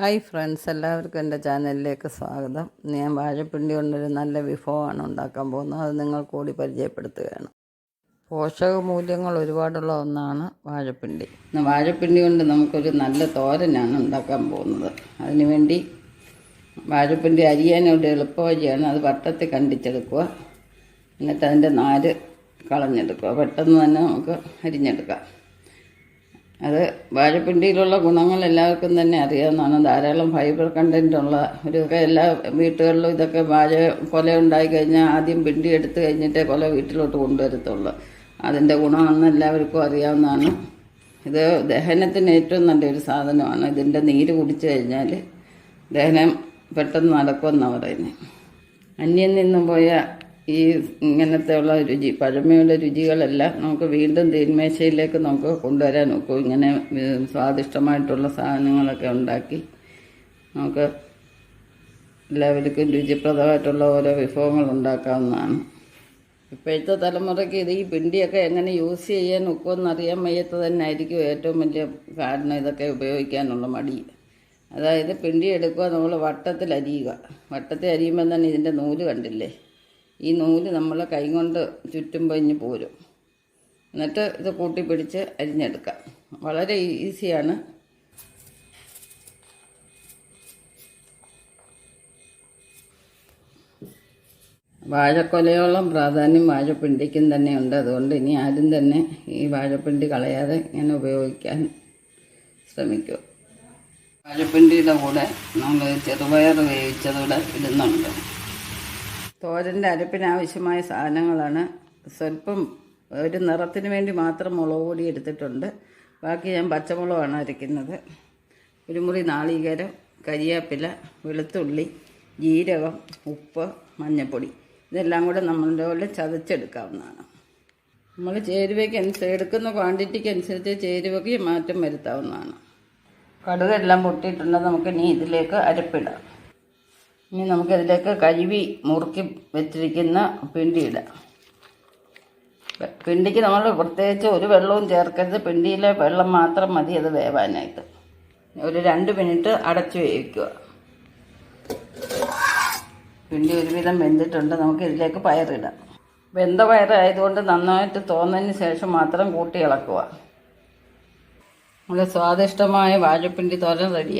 Hi friends എല്ലാവർക്കും എന്റെ ചാനലിലേക്ക് സ്വാഗതം. ഞാൻ വാഴപ്പിണ്ടി കൊണ്ടൊരു നല്ല വിഭവമാണ് ഉണ്ടാക്കാൻ പോകുന്നത്. അത് നിങ്ങൾ കൂടി പരിചയപ്പെടുത്തുകയാണ്. പോഷക മൂല്യങ്ങൾ ഒരുപാടുള്ള ഒന്നാണ് വാഴപ്പിണ്ടി. വാഴപ്പിണ്ടി കൊണ്ട് നമുക്കൊരു നല്ല തോരനാണ് ഉണ്ടാക്കാൻ പോകുന്നത്. അതിനുവേണ്ടി വാഴപ്പിണ്ടി അരിയാനോട് എളുപ്പവഴിയാണ് അത് വട്ടത്തിൽ കണ്ടിച്ചെടുക്കുക. എന്നിട്ട് അതിന്റെ നാല് കളഞ്ഞെടുക്കുക. പെട്ടെന്ന് തന്നെ നമുക്ക് അരിഞ്ഞെടുക്കാം. അത് വാഴപ്പിണ്ടിയിലുള്ള ഗുണങ്ങൾ എല്ലാവർക്കും തന്നെ അറിയാവുന്നതാണ്. ധാരാളം ഫൈബർ കണ്ടന്റ് ഉള്ള ഒരു എല്ലാ വീട്ടുകളിലും ഇതൊക്കെ വാഴ കൊല ഉണ്ടായി കഴിഞ്ഞാൽ ആദ്യം പിണ്ടി എടുത്ത് കഴിഞ്ഞിട്ടേ കൊല വീട്ടിലോട്ട് കൊണ്ടുവരത്തുള്ളൂ. അതിന്റെ ഗുണമെന്ന് എല്ലാവർക്കും അറിയാവുന്നതാണ്. ഇത് ദഹനത്തിന് ഏറ്റവും നല്ലൊരു സാധനമാണ്. ഇതിന്റെ നീര് കുടിച്ചു കഴിഞ്ഞാൽ ദഹനം പെട്ടെന്ന് നടക്കുമെന്നാണ് പറയുന്നത് അന്യം നിന്നും പോയ ഈ ഇങ്ങനത്തെ ഉള്ള രുചി പഴമയുള്ള രുചികളെല്ലാം നമുക്ക് വീണ്ടും തീന്മേശയിലേക്ക് നമുക്ക് കൊണ്ടുവരാൻ നോക്കും ഇങ്ങനെ സ്വാദിഷ്ടമായിട്ടുള്ള സാധനങ്ങളൊക്കെ ഉണ്ടാക്കി നമുക്ക് എല്ലാവർക്കും രുചിപ്രദമായിട്ടുള്ള ഓരോ വിഭവങ്ങൾ ഉണ്ടാക്കാവുന്നതാണ്. ഇപ്പോഴത്തെ തലമുറയ്ക്ക് ഇത് ഈ പിണ്ടിയൊക്കെ എങ്ങനെ യൂസ് ചെയ്യാൻ ഒക്കുമെന്ന് അറിയാൻ വയ്യാത്ത തന്നെ ആയിരിക്കും ഏറ്റവും വലിയ കാരണം ഇതൊക്കെ ഉപയോഗിക്കാനുള്ള മടി. അതായത് പിണ്ടി എടുക്കുക നമ്മൾ വട്ടത്തിൽ അരിയുക വട്ടത്തിൽ അരിയുമ്പോൾ തന്നെ ഇതിന്റെ നൂൽ കണ്ടില്ലേ? ഈ നൂൽ നമ്മൾ കൈ കൊണ്ട് ചുറ്റും ഇഞ്ഞ് പോരും. എന്നിട്ട് ഇത് കൂട്ടി പിടിച്ച് അരിഞ്ഞെടുക്കാം. വളരെ ഈസിയാണ്. വാഴക്കൊലയോളം പ്രാധാന്യം വാഴപ്പിണ്ടിക്കും തന്നെ ഉണ്ട് അതുകൊണ്ട് ഇനി ആരും തന്നെ ഈ വാഴപ്പിണ്ടി കളയാതെ ഇങ്ങനെ ഉപയോഗിക്കാൻ ശ്രമിക്കും. വാഴപ്പിണ്ടിയുടെ കൂടെ നമ്മൾ ചെറുപയർ വേവിച്ചതൂടെ ഇടുന്നുണ്ട്. തോരന്റെ അരപ്പിനാവശ്യമായ സാധനങ്ങളാണ്. സ്വല്പം ഒരു നിറത്തിന് വേണ്ടി മാത്രം മുളക് പൊടി എടുത്തിട്ടുണ്ട്. ബാക്കി ഞാൻ പച്ചമുളകാണ് അരയ്ക്കുന്നത് ഒരു മുറി നാളികേരം കരിയാപ്പില വെളുത്തുള്ളി ജീരകം ഉപ്പ് മഞ്ഞൾപ്പൊടി ഇതെല്ലാം കൂടെ നമ്മളുടെ പോലെ ചതച്ചെടുക്കാവുന്നതാണ്. നമ്മൾ ചേരുവയ്ക്ക് അനുസരിച്ച് എടുക്കുന്ന ക്വാണ്ടിറ്റിക്ക് അനുസരിച്ച് ചേരുവയ്ക്ക് മാറ്റം വരുത്താവുന്നതാണ്. കടുകെല്ലാം പൊട്ടിയിട്ടുണ്ടെങ്കിൽ നമുക്ക് ഇനി ഇതിലേക്ക് അരപ്പിടാം. ഇനി നമുക്കിതിലേക്ക് കഴുകി മുറുക്കി വെച്ചിരിക്കുന്ന പിണ്ടി ഇടാം പിണ്ടിക്ക് നമ്മൾ പ്രത്യേകിച്ച് ഒരു വെള്ളവും ചേർക്കരുത്. പിണ്ടിയിലെ വെള്ളം മാത്രം മതി അത് വേവാനായിട്ട്. ഒരു രണ്ട് മിനിറ്റ് അടച്ചു വേവിക്കുക. പിണ്ടി ഒരുവിധം വെന്തിട്ടുണ്ട്. നമുക്ക് ഇതിലേക്ക് പയറിടാം. വെന്ത പയറായതുകൊണ്ട് നന്നായിട്ട് തോന്നതിന് ശേഷം മാത്രം കൂട്ടി ഇളക്കുക. നമ്മുടെ സ്വാദിഷ്ടമായ വാഴപ്പിണ്ടി തോരൻ റെഡി.